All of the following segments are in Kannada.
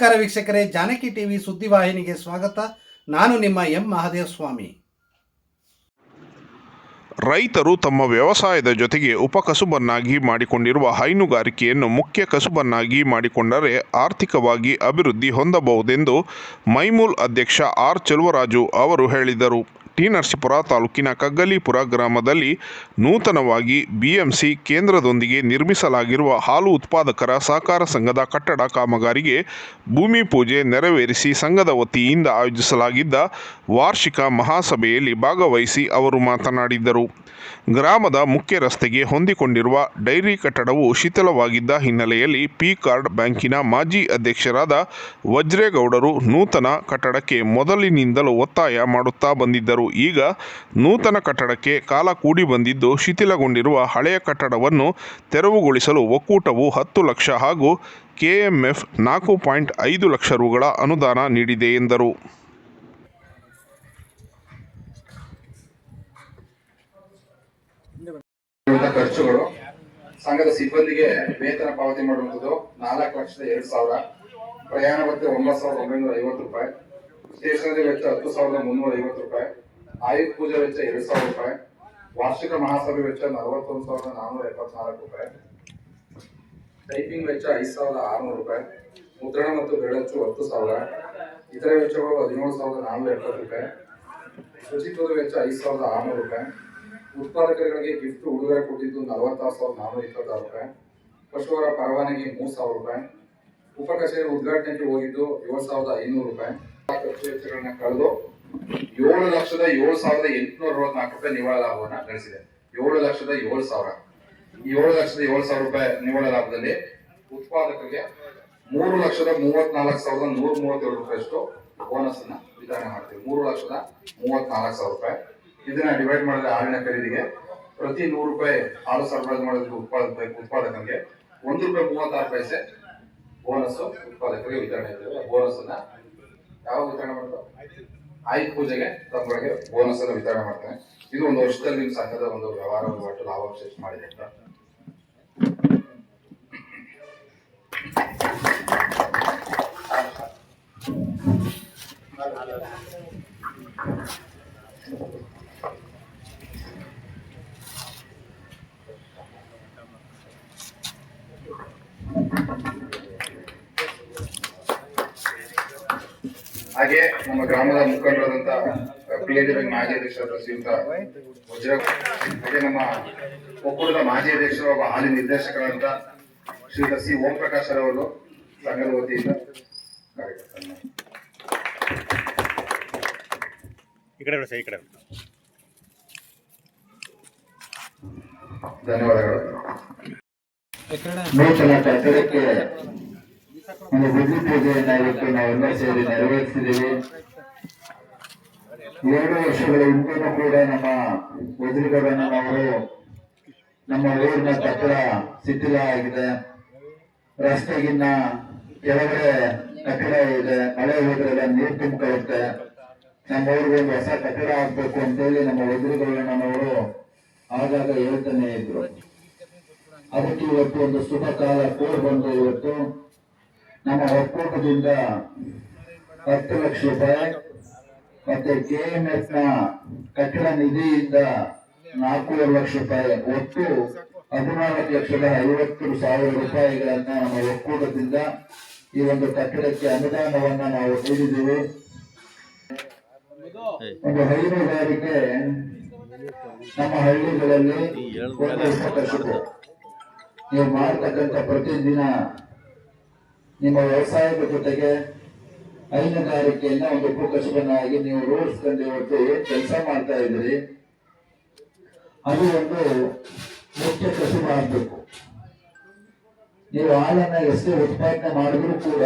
ನಮಸ್ಕಾರ ವೀಕ್ಷಕರೇ, ಜಾನಕಿ ಟಿವಿ ಸುದ್ದಿವಾಹಿನಿಗೆ ಸ್ವಾಗತ. ನಾನು ನಿಮ್ಮ ಎಂ ಮಹಾದೇವ ಸ್ವಾಮಿ ರೈತರು ತಮ್ಮ ವ್ಯವಸಾಯದ ಜೊತೆಗೆ ಉಪಕಸುಬನ್ನಾಗಿ ಮಾಡಿಕೊಂಡಿರುವ ಹೈನುಗಾರಿಕೆಯನ್ನು ಮುಖ್ಯ ಕಸುಬನ್ನಾಗಿ ಮಾಡಿಕೊಂಡರೆ ಆರ್ಥಿಕವಾಗಿ ಅಭಿವೃದ್ಧಿ ಹೊಂದಬಹುದೆಂದು ಮೈಮೂಲ್ ಅಧ್ಯಕ್ಷ ಆರ್ ಚೆಲುವರಾಜು ಅವರು ಹೇಳಿದರು. ಟಿ ನರಸೀಪುರ ತಾಲೂಕಿನ ಕಗ್ಗಲೀಪುರ ಗ್ರಾಮದಲ್ಲಿ ನೂತನವಾಗಿ ಬಿಎಂಸಿ ಕೇಂದ್ರದೊಂದಿಗೆ ನಿರ್ಮಿಸಲಾಗಿರುವ ಹಾಲು ಉತ್ಪಾದಕರ ಸಹಕಾರ ಸಂಘದ ಕಟ್ಟಡ ಕಾಮಗಾರಿಗೆ ಭೂಮಿ ಪೂಜೆ ನೆರವೇರಿಸಿ ಸಂಘದ ವತಿಯಿಂದ ಆಯೋಜಿಸಲಾಗಿದ್ದ ವಾರ್ಷಿಕ ಮಹಾಸಭೆಯಲ್ಲಿ ಭಾಗವಹಿಸಿ ಅವರು ಮಾತನಾಡಿದರು. ಗ್ರಾಮದ ಮುಖ್ಯ ರಸ್ತೆಗೆ ಹೊಂದಿಕೊಂಡಿರುವ ಡೈರಿ ಕಟ್ಟಡವು ಶಿಥಿಲವಾಗಿದ್ದ ಹಿನ್ನೆಲೆಯಲ್ಲಿ ಪಿ ಕಾರ್ಡ್ ಬ್ಯಾಂಕಿನ ಮಾಜಿ ಅಧ್ಯಕ್ಷರಾದ ವಜ್ರೇಗೌಡರು ನೂತನ ಕಟ್ಟಡಕ್ಕೆ ಮೊದಲಿನಿಂದಲೂ ಒತ್ತಾಯ ಮಾಡುತ್ತಾ ಬಂದಿದ್ದರು. ಈಗ ನೂತನ ಕಟ್ಟಡಕ್ಕೆ ಕಾಲ ಕೂಡಿ ಬಂದಿದ್ದು ಶಿಥಿಲಗೊಂಡಿರುವ ಹಳೆಯ ಕಟ್ಟಡವನ್ನು ತೆರವುಗೊಳಿಸಲು ಒಕ್ಕೂಟವು ಹತ್ತು ಲಕ್ಷ ಹಾಗೂ ಕೆಎಂಎಫ್ ನಾಲ್ಕು ಪಾಯಿಂಟ್ ಐದು ಲಕ್ಷ ರುಗಳ ಅನುದಾನ ನೀಡಿದೆ ಎಂದರು. ಖರ್ಚುಗಳು ಸಂಘದ ಸಿಬ್ಬಂದಿಗೆ ವೇತನ ಪಾವತಿ ಮಾಡುವಂಥದ್ದು ನಾಲ್ಕು ಲಕ್ಷದ ಎರಡು ಸಾವಿರ, ಪ್ರಯಾಣ ಭತ್ಯೆ ಒಂಬತ್ತು ಸಾವಿರದ ಒಂಬೈನೂರ ಐವತ್ತು ರೂಪಾಯಿ, ಸ್ಟೇಷನರಿ ವೆಚ್ಚ ಹತ್ತು ಸಾವಿರದ ಮುನ್ನೂರ ಐವತ್ತು ರೂಪಾಯಿ ಆಯುಧ ಪೂಜೆ ವೆಚ್ಚ ಎರಡು ಸಾವಿರ ರೂಪಾಯಿ, ವಾರ್ಷಿಕ ಮಹಾಸಭೆ ವೆಚ್ಚ ನಲವತ್ತೊಂದು ಸಾವಿರದ ನಾನ್ನೂರ ಎಪ್ಪತ್ನಾಲ್ಕು ರೂಪಾಯಿ, ಟೈಪಿಂಗ್ ವೆಚ್ಚ ಐದು ಸಾವಿರದ ಆರುನೂರು ರೂಪಾಯಿ, ಮುದ್ರಣ ಮತ್ತು ಬೆರಳಚ್ಚು ಹತ್ತು ಸಾವಿರ, ಇತರೆ ವೆಚ್ಚಗಳು ಹದಿನೇಳು ಸಾವಿರದ ನಾನ್ನೂರ ಎಪ್ಪತ್ತು ರೂಪಾಯಿ, ಶುಚಿತ್ವದ ವೆಚ್ಚ ಐದು ಸಾವಿರದ ಆರುನೂರು ರೂಪಾಯಿ, ಉತ್ಪಾದಕರಿಗೆ ಗಿಫ್ಟ್ ಉಡುಗೊರೆ ಕೊಟ್ಟಿದ್ದು ನಲವತ್ತಾರು ಸಾವಿರದ ನಾನ್ನೂರ ಇಪ್ಪತ್ತಾರು ರೂಪಾಯಿ, ಪಶುವರ ಪರವಾನಗಿ ಮೂರು ಸಾವಿರ ರೂಪಾಯಿ, ಉಪ ಕಚೇರಿ ಉದ್ಘಾಟನೆಗೆ ಹೋಗಿದ್ದು ಏಳು ಸಾವಿರದ ಐನೂರು ರೂಪಾಯಿ. ಖರ್ಚು ವೆಚ್ಚಗಳನ್ನ ಕಳೆದು ಏಳು ಲಕ್ಷದ ಏಳು ಸಾವಿರದ ಎಂಟುನೂರ ಅರವತ್ನಾಲ್ಕು ರೂಪಾಯಿ ನಿವ್ವಳ ಲಾಭವನ್ನ ಗಳಿಸಿದೆ ಏಳು ಲಕ್ಷದ ಏಳು ಸಾವಿರ. ಏಳು ಲಕ್ಷದ ಏಳು ಸಾವಿರ ರೂಪಾಯಿ ನಿವ್ವಳ ಲಾಭದಲ್ಲಿ ಉತ್ಪಾದಕರಿಗೆ ಮೂರು ಲಕ್ಷದ ಮೂವತ್ನಾಲ್ಕು ಸಾವಿರದ ನೂರ ಮೂವತ್ತೇಳು ರೂಪಾಯಿಯಷ್ಟು ಬೋನಸ್ ಅನ್ನ ವಿತರಣೆ ಮಾಡ್ತೀವಿ. ಮೂರು ಲಕ್ಷದ ಮೂವತ್ನಾಲ್ಕು ಸಾವಿರ ರೂಪಾಯಿ. ಇದನ್ನ ಡಿವೈಡ್ ಮಾಡಿದ್ರೆ ಹಾಲಿನ ಖರೀದಿಗೆ ಪ್ರತಿ ನೂರು ರೂಪಾಯಿ ಹಾಲು ಸರಬರಾಜು ಮಾಡೋದಕ್ಕೆ ಉತ್ಪಾದಕ, ಉತ್ಪಾದಕನಿಗೆ ಒಂದು ರೂಪಾಯಿ ಮೂವತ್ತಾರು ಪೈಸೆ ಬೋನಸ್ ಉತ್ಪಾದಕರಿಗೆ ವಿತರಣೆ ಇರ್ತದೆ ಬೋನಸ್ ಅನ್ನ ಯಾವಾಗ ವಿತರಣೆ ಮಾಡ್ತಾರೆ ಆಯುಧ ಪೂಜೆಗೆ ತಮ್ಮೊಳಗೆ ಬೋನಸ್ ಅನ್ನು ವಿತರಣೆ ಮಾಡ್ತಾನೆ. ಇದು ಒಂದು ವರ್ಷದಲ್ಲಿ ನಿಮ್ಮ ಸಂಘದ ಒಂದು ವ್ಯವಹಾರ ಒಟ್ಟು ಲಾಭಾಂಶ ಎಷ್ಟು ಮಾಡಿದೆ ಅಂತ. ಹಾಗೆ ನಮ್ಮ ಗ್ರಾಮದ ಮುಖಂಡರಾದಂತ ಎಚ್ ಬ್ಯಾಂಕ್ ಮಾಜಿ ಅಧ್ಯಕ್ಷರಾದ ಶ್ರೀಯುತ ವಜ್ರ ಹಾಗೆ ನಮ್ಮ ಒಕ್ಕೂಟದ ಮಾಜಿ ಅಧ್ಯಕ್ಷರು ಹಾಗೂ ಹಾಲಿ ನಿರ್ದೇಶಕರಾದಂತ ಶ್ರೀಯುತ ಸಿ ಓಂ ಪ್ರಕಾಶ್ ಅವರು ಸಂಘದ ವತಿಯಿಂದ ಕಾರ್ಯಕ್ರಮ. ಈ ಕಡೆ ಈ ಕಡೆ ಧನ್ಯವಾದಗಳು. ನೂತನ ಕಟ್ಟಡಕ್ಕೆ ಒಂದು ಪೂಜೆಯನ್ನ ಇವತ್ತು ನಾವೆಲ್ಲ ಸೇರಿ ನೆರವೇರಿಸಿದ್ದೀವಿ. ಎರಡು ವರ್ಷಗಳ ಹಿಂದೆನೂ ಕೂಡ ನಮ್ಮ ವಜ್ರಗೌಡನವರು ನಮ್ಮ ಊರಿನ ತಪ್ಪಲ ಶಿಥಿಲ ಆಗಿದೆ. ರಸ್ತೆಗಿನ್ನ ಕೆಳಗಡೆ ಕಟ್ಟಡ ಇದೆ. ಮಳೆ ಹೋದ್ರೆಲ್ಲ ನೀರು ತುಂಬಿಕೊಳ್ಳುತ್ತೆ. ನಮ್ಮ ಊರಿಗೆ ಒಂದು ಹೊಸ ಕಟ್ಟಡ ಆಗ್ಬೇಕು ಅಂತೇಳಿ ನಮ್ಮ ವಜ್ರಗೌಡನವರು ಆಗಾಗ ಹೇಳ್ತಾನೆ ಇದ್ರು. ಅದಕ್ಕೆ ಇವತ್ತು ಒಂದು ಶುಭ ಕಾಲ ಕೂಡಿ ಬಂದು ಇವತ್ತು. ನಮ್ಮ ಒಕ್ಕೂಟದಿಂದ ಹತ್ತು ಲಕ್ಷ ರೂಪಾಯಿ ಮತ್ತೆ ಕೆಎಂಎಫ್ನ ಕಟ್ಟಡ ನಿಧಿಯಿಂದ ನಾಲ್ಕೂವರೆ ಲಕ್ಷ ರೂಪಾಯಿ ಒಟ್ಟು ಹದಿನಾಲ್ಕು ಲಕ್ಷದ ಐವತ್ತು ಸಾವಿರ ರೂಪಾಯಿಗಳನ್ನ ನಮ್ಮ ಒಕ್ಕೂಟದಿಂದ ಈ ಒಂದು ಕಟ್ಟಡಕ್ಕೆ ಅನುದಾನವನ್ನ ನಾವು ನೀಡಿದ್ದೀವಿ. ಒಂದು ಹೈನುಗಾರಿಕೆ ನಮ್ಮ ಹಳ್ಳಿಗಳಲ್ಲಿ ನೀವು ಮಾಡ್ತಕ್ಕಂಥ ಪ್ರತಿದಿನ ನಿಮ್ಮ ವ್ಯವಸಾಯದ ಜೊತೆಗೆ ಹೈನುಗಾರಿಕೆಯನ್ನ ಒಂದು ಉಪಕಸುಬನ್ನಾಗಿ ನೀವು ರೂಢಿಸ್ಕೊಂಡು ಇವತ್ತು ಕೆಲಸ ಮಾಡ್ತಾ ಇದ್ದೀರಿ. ಅದು ಒಂದು ಮುಖ್ಯ ಕಸುಬು ಮಾಡಬೇಕು. ನೀವು ಹಾಲನ್ನ ಎಷ್ಟೇ ಉತ್ಪಾದನೆ ಮಾಡಿದ್ರು ಕೂಡ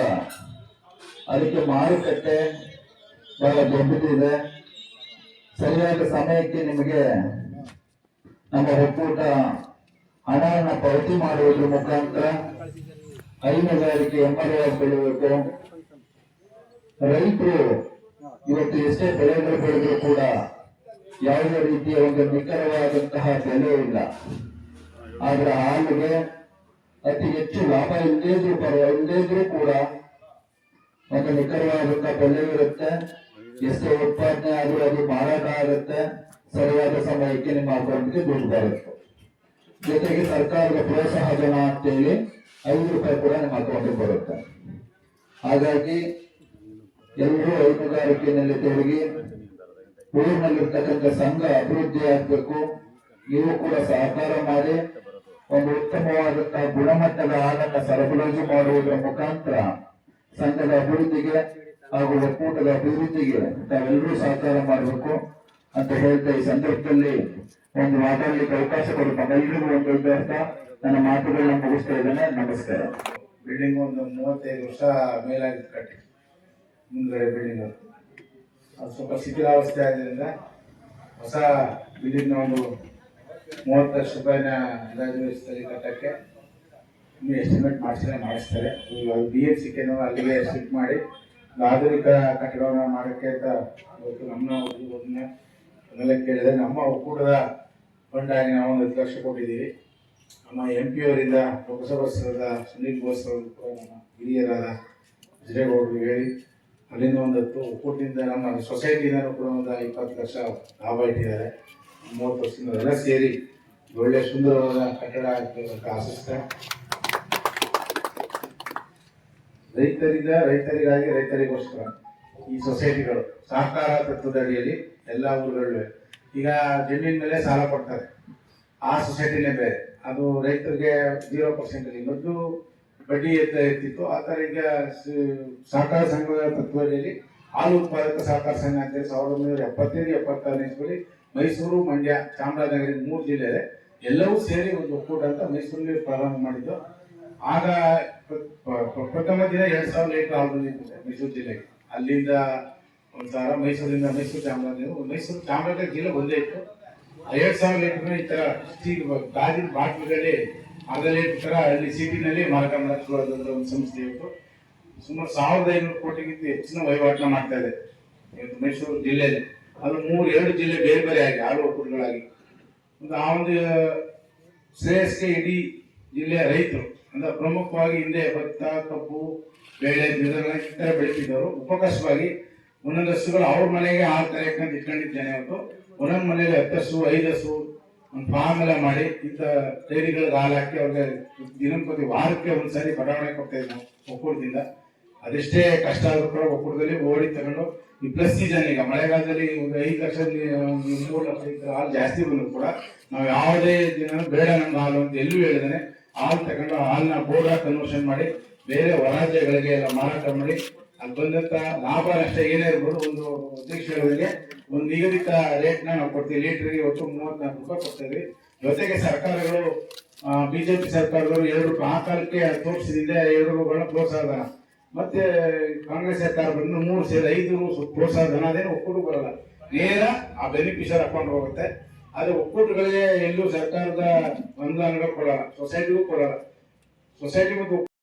ಅದಕ್ಕೆ ಮಾರುಕಟ್ಟೆ ಬಹಳ ದೊಡ್ಡದಿದೆ. ಸರಿಯಾದ ಸಮಯಕ್ಕೆ ನಿಮಗೆ ನಮ್ಮ ಒಕ್ಕೂಟ ಹಣವನ್ನು ಪಾವತಿ ಮಾಡುವುದರ ಮುಖಾಂತರ ಹೈನುಗಾರಿಕೆ ಎಮ್ಮರವಾಗಿ ಬೆಳೆಯಬೇಕು ರೈತರು ಇವತ್ತು ಎಷ್ಟೇ ಬೆಳೆಗಳು ಬೆಳೆದ್ರು ಕೂಡ ಯಾವುದೇ ರೀತಿಯ ಒಂದು ನಿಖರವಾದಂತಹ ಬೆಲೆ ಇಲ್ಲ. ಆದ್ರೆ ಹಾಲಿಗೆ ಅತಿ ಹೆಚ್ಚು ಲಾಭ ಇಲ್ಲದೇ ಇದ್ರು ಇದ್ರೂ ಕೂಡ ಒಂದು ನಿಖರವಾದಂತಹ ಬೆಲೆ ಇರುತ್ತೆ. ಎಷ್ಟು ಉತ್ಪಾದನೆ ಆದ್ರೂ ಅದು ಮಾರಾಟ ಆಗುತ್ತೆ. ಸರಿಯಾದ ಸಮಯಕ್ಕೆ ನಿಮ್ಮ ಅಕೌಂಟ್ಗೆ ದುಡ್ಡು ಬರುತ್ತೆ. ಜೊತೆಗೆ ಸರ್ಕಾರದ ಪ್ರೋತ್ಸಾಹ ಧನ ಅಂತೇಳಿ ಐದು ರೂಪಾಯಿ ಕೂಡ ನಮ್ಮ ಅಕೌಂಟ್ ಬರುತ್ತೆ. ಹಾಗಾಗಿ ಎಲ್ಲರೂ ಹೈನುಗಾರಿಕೆಯಲ್ಲಿ ತೊಡಗಿ ಊರಿನಲ್ಲಿರ್ತಕ್ಕಂಥ ಸಂಘ ಅಭಿವೃದ್ಧಿ ಆಗ್ಬೇಕು. ನೀವು ಕೂಡ ಸಹಕಾರ ಮಾಡಿ ಒಂದು ಉತ್ತಮವಾದಂತಹ ಗುಣಮಟ್ಟದ ಹಾಲನ್ನು ಸರಬರಾಜು ಮಾಡುವುದರ ಮುಖಾಂತರ ಸಂಘದ ಅಭಿವೃದ್ಧಿಗೆ ಹಾಗೂ ಒಕ್ಕೂಟದ ಅಭಿವೃದ್ಧಿಗೆ ತಾವೆಲ್ಲರೂ ಸಹಕಾರ ಮಾಡಬೇಕು ಅಂತ ಹೇಳ್ತಾ ಈ ಸಂದರ್ಭದಲ್ಲಿ ಒಂದು ಮಾತಾಡಲಿಕ್ಕೆ ಅವಕಾಶ ಕೊಡುತ್ತೆ ಎಲ್ಲರಿಗೂ ಒಂದು ದೊಡ್ಡ ನನ್ನ ಮಾತುಗಳನ್ನ ಮುಗಿಸ್ತಾ ಇದ್ದೇನೆ ನಮಸ್ಕಾರ ಬಿಲ್ಡಿಂಗ್ ಒಂದು ಮೂವತ್ತೈದು ವರ್ಷ ಮೇಲಾಗಿತ್ತು ಕಟ್ಟಿ. ಮುಂದ್ಗಡೆ ಬಿಲ್ಡಿಂಗ್ ಅದು. ಸ್ವಲ್ಪ ಶಿಥಿಲಾವಸ್ಥೆ ಆದ್ದರಿಂದ ಹೊಸ ಬಿಲ್ಡಿಂಗ್ನ ಒಂದು ಮೂವತ್ತು ಲಕ್ಷ ರೂಪಾಯಿನ ಅಂದಾಜು ಕಟ್ಟಕ್ಕೆ ಇನ್ನು ಎಸ್ಟಿಮೇಟ್ ಮಾಡಿಸಿದ್ರೆ ಮಾಡಿಸ್ತಾರೆ. ಬಿ ಎಚ್ ಸಿಕ್ಕೇನೋ ಅಲ್ಲಿಗೆ ಶಿಫ್ಟ್ ಮಾಡಿ ಆಧುನಿಕ ಕಟ್ಟಡವನ್ನು ಮಾಡೋಕ್ಕೆ ಅಂತ ಇವತ್ತು ನಮ್ಮ ಒಬ್ಬರನ್ನ ಕೇಳಿದೆ ನಮ್ಮ ಒಕ್ಕೂಟದ ಫಂಡಾಗಿ ನಾವು ಒಂದು ಲಕ್ಷ ಕೊಟ್ಟಿದ್ದೀವಿ. ನಮ್ಮ ಎಂ ಪಿ ಅವರಿಂದ, ಲೋಕಸಭಾ ಸದಸ್ಯರಾದ ಸುನೀಲ್ ಬೋಸ್ ಅವರು ಕೂಡ ನಮ್ಮ ಹಿರಿಯರಾದ ವಿಜಯಗೌಡರು ಹೇಳಿ, ಅಲ್ಲಿಂದ ಒಂದು ಹತ್ತು ಒಕ್ಕೂಟದಿಂದ ನಮ್ಮ ಸೊಸೈಟಿಯಿಂದ ಕೂಡ ಒಂದು ಇಪ್ಪತ್ತು ಲಕ್ಷ ಲಾಭ ಇಟ್ಟಿದ್ದಾರೆ. ಮೂವತ್ತು ವರ್ಷದಿಂದ ಎಲ್ಲ ಸೇರಿ ಒಳ್ಳೆ ಸುಂದರವಾದ ಕಟ್ಟಡ ಆಸಕ್ತ ರೈತರಿಂದ ರೈತರಿಗಾಗಿ ರೈತರಿಗೋಸ್ಕರ ಈ ಸೊಸೈಟಿಗಳು ಸಹಕಾರ ತತ್ವದ ಅಡಿಯಲ್ಲಿ ಎಲ್ಲ ಊರುಗಳು ಈಗ ಜಮೀನ್ ಮೇಲೆ ಸಾಲ ಕೊಡ್ತಾರೆ. ಆ ಸೊಸೈಟಿನೇ ಬೇರೆ. ಅದು ರೈತರಿಗೆ ಜೀರೋ ಪರ್ಸೆಂಟ್ ಅಲ್ಲಿ ಮೊದಲು ಬಡ್ಡಿ ಎತ್ತ ಇರ್ತಿತ್ತು. ಆ ಥರ ಈಗ ಸಹಕಾರ ಸಂಘದ ತತ್ವದಲ್ಲಿ ಹಾಲು ಉತ್ಪಾದಕ ಸಹಕಾರ ಸಂಘ ಅಂತೇಳಿ ಸಾವಿರದ ಒಂಬೈನೂರ ಎಪ್ಪತ್ತೈದು ಎಪ್ಪತ್ತಾರನೇ ಇಸ್ಕೊಳ್ಳಿ ಮೈಸೂರು, ಮಂಡ್ಯ, ಚಾಮರಾಜನಗರ ಮೂರು ಜಿಲ್ಲೆ ಎಲ್ಲವೂ ಸೇರಿ ಒಂದು ಒಕ್ಕೂಟ ಅಂತ ಮೈಸೂರಿನಲ್ಲಿ ಪ್ರಾರಂಭ ಮಾಡಿದ್ದು. ಆಗ ಪ್ರ- ಪ್ರ- ಪ್ರಥಮ ದಿನ ಎರಡು ಸಾವಿರ ಲೀಟರ್ ಹಾಲು ಬಂದಿತ್ತು ಮೈಸೂರು ಜಿಲ್ಲೆಗೆ. ಅಲ್ಲಿಂದ ಒಂದು ಸಾವಿರ ಮೈಸೂರಿಂದ ಮೈಸೂರು ಚಾಮರಾಜನಗರ ಮೈಸೂರು ಚಾಮರಾಜನಗರ ಜಿಲ್ಲೆ ಒಂದೇ ಇತ್ತು. ಎರಡ್ ಸಾವಿರ ಲೀಟರ್ ಈ ತರ ಸ್ಟೀಲ್ ಗಾಜಿನ ಬಾಟ್ಲಿಗಳಲ್ಲಿ ಅರ್ಧ ಲೀಟರ್ ತರ ಅಲ್ಲಿ ಸಿಟಿನಲ್ಲಿ ಮಾರಾಟ ಮಾಡಕ್ಕೆ ಒಂದು ಸಂಸ್ಥೆ ಇವತ್ತು ಸುಮಾರು ಸಾವಿರದ ಐನೂರು ಕೋಟಿಗಿಂತ ಹೆಚ್ಚಿನ ವಹಿವಾಟನ್ನ ಮಾಡ್ತಾ ಇದೆ. ಇವತ್ತು ಮೈಸೂರು ಜಿಲ್ಲೆಯಲ್ಲಿ. ಅದು ಮೂರು, ಎರಡು ಜಿಲ್ಲೆ ಬೇರೆ ಬೇರೆ ಆಗಿ, ಆರು ಒಕ್ಕೂಟಗಳಾಗಿ. ಒಂದು ಆ ಒಂದು ಶ್ರೇಯಸ್ಗೆ ಇಡೀ ಜಿಲ್ಲೆಯ ರೈತರು, ಅಂದ್ರೆ ಪ್ರಮುಖವಾಗಿ ಹಿಂದೆ ಭತ್ತ, ಕಬ್ಬು, ಬೇಳೆ ದ್ವಿದಳ ಈ ಥರ ಬೆಳೀತಿದ್ದವರು ಒಂದೊಂದು ಹಸುಗಳು ಅವ್ರ ಮನೆಗೆ ಹಾಲು ಕರೆಯಕ್ಕಂತ ಇಟ್ಕೊಂಡಿದ್ದೇನೆ ಅವತ್ತು ಒಂದೊಂದು ಮನೇಲಿ ಐದು ಹಸು ಒಂದು ಫಾರ್ಮ್ ಎಲ್ಲ ಮಾಡಿ ಇಂಥ ಡೈರಿಗಳಿಗೆ ಹಾಲು ಹಾಕಿ ಅವ್ರಿಗೆ ದಿನಂಪ್ರತಿ ವಾರಕ್ಕೆ ಒಂದ್ಸರಿ ಬಡಾವಣೆ ಕೊಡ್ತಾ ಇದ್ವಿ ಒಕ್ಕೂಟದಿಂದ. ಅದೆಷ್ಟೇ ಕಷ್ಟ ಆದರೂ ಕೂಡ ಒಕ್ಕೂಟದಲ್ಲಿ ಓಡಿ ತಗೊಂಡು ಈ ಪ್ಲಸ್ ಸೀಸನ್ ಈಗ ಮಳೆಗಾಲದಲ್ಲಿ ಒಂದು ಐದು ಲಕ್ಷ ಮೂರು ಲಕ್ಷ ಹಾಲು ಜಾಸ್ತಿ ಬಂದರೂ ಕೂಡ ನಾವು ಯಾವುದೇ ದಿನ ಬೇಡ ನಮ್ಮ ಹಾಲು ಅಂತ ಎಲ್ಲೂ ಹೇಳಿದಾನೆ. ಹಾಲು ತಗೊಂಡು ಹಾಲನ್ನ ಬೋರ್ಡ ಕನ್ವರ್ಷನ್ ಮಾಡಿ ಬೇರೆ ಹೊರಾಜ್ಯಗಳಿಗೆ ಎಲ್ಲ ಮಾರಾಟ ಮಾಡಿ ಅಲ್ಲಿ ಬಂದಂತ ಲಾಭ ನಷ್ಟ ಏನೇ ಇರ್ಬೋದು ಒಂದು ಅಧ್ಯಕ್ಷರಿಗೆ ಒಂದು ನಿಗದಿತ ರೇಟ್ನ ನಾವು ಕೊಡ್ತೀವಿ. ಲೀಟರ್ಗೆ ಇವತ್ತು ಮೂವತ್ನಾಲ್ಕು ರೂಪಾಯಿ ಕೊಡ್ತೀವಿ. ಜೊತೆಗೆ ಸರ್ಕಾರಗಳು ಬಿಜೆಪಿ ಸರ್ಕಾರದವರು ಎರಡು ರೂಪಾಯಿ ಆ ಕಾಲಕ್ಕೆ ತೋರಿಸಿದಿಂದ ಎರಡು ರೂಪಾಯಿಗಳನ್ನ ಪ್ರೋತ್ಸಾಹ ಧನ ಮತ್ತೆ ಕಾಂಗ್ರೆಸ್ ಸರ್ಕಾರ ಬಂದು ಮೂರು ಸೇರಿ ಐದು ಪ್ರೋತ್ಸಾಹ ಧನ ಅದೇನು ಒಕ್ಕೂಟ ಬರಲ್ಲ. ನೇರ ಆ ಬೆನಿಫಿಷರ್ ಅಕೌಂಟ್ ಹೋಗುತ್ತೆ. ಆದರೆ ಒಕ್ಕೂಟಗಳಿಗೆ ಎಲ್ಲೂ ಸರ್ಕಾರದ ಅನುದಾನಗಳು ಕೊಡಲ್ಲ. ಸೊಸೈಟಿಗೂ ಕೊಡಲ್ಲ. ಸೊಸೈಟಿ ಮತ್ತು